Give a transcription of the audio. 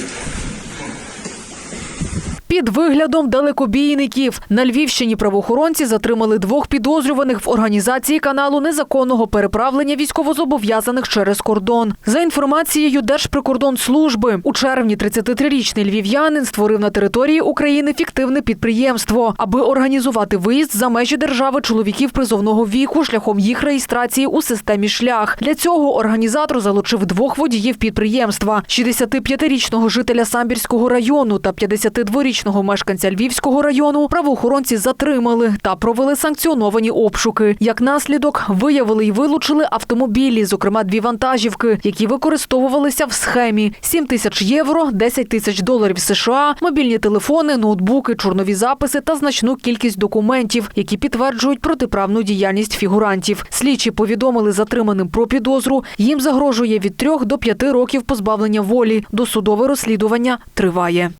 people. Під виглядом далекобійників на Львівщині правоохоронці затримали двох підозрюваних в організації каналу незаконного переправлення військовозобов'язаних через кордон. За інформацією Держприкордонслужби, у червні 33-річний львів'янин створив на території України фіктивне підприємство, аби організувати виїзд за межі держави чоловіків призовного віку шляхом їх реєстрації у системі шлях. Для цього організатор залучив двох водіїв підприємства: 65-річного жителя Самбірського району та 52-річного мешканця Львівського району. Правоохоронці затримали та провели санкціоновані обшуки. Як наслідок виявили і вилучили автомобілі, зокрема дві вантажівки, які використовувалися в схемі: 7 тисяч євро, 10 тисяч доларів США, мобільні телефони, ноутбуки, чорнові записи та значну кількість документів, які підтверджують протиправну діяльність фігурантів. Слідчі повідомили затриманим про підозру. Їм загрожує від 3 до 5 років позбавлення волі. Досудове розслідування триває.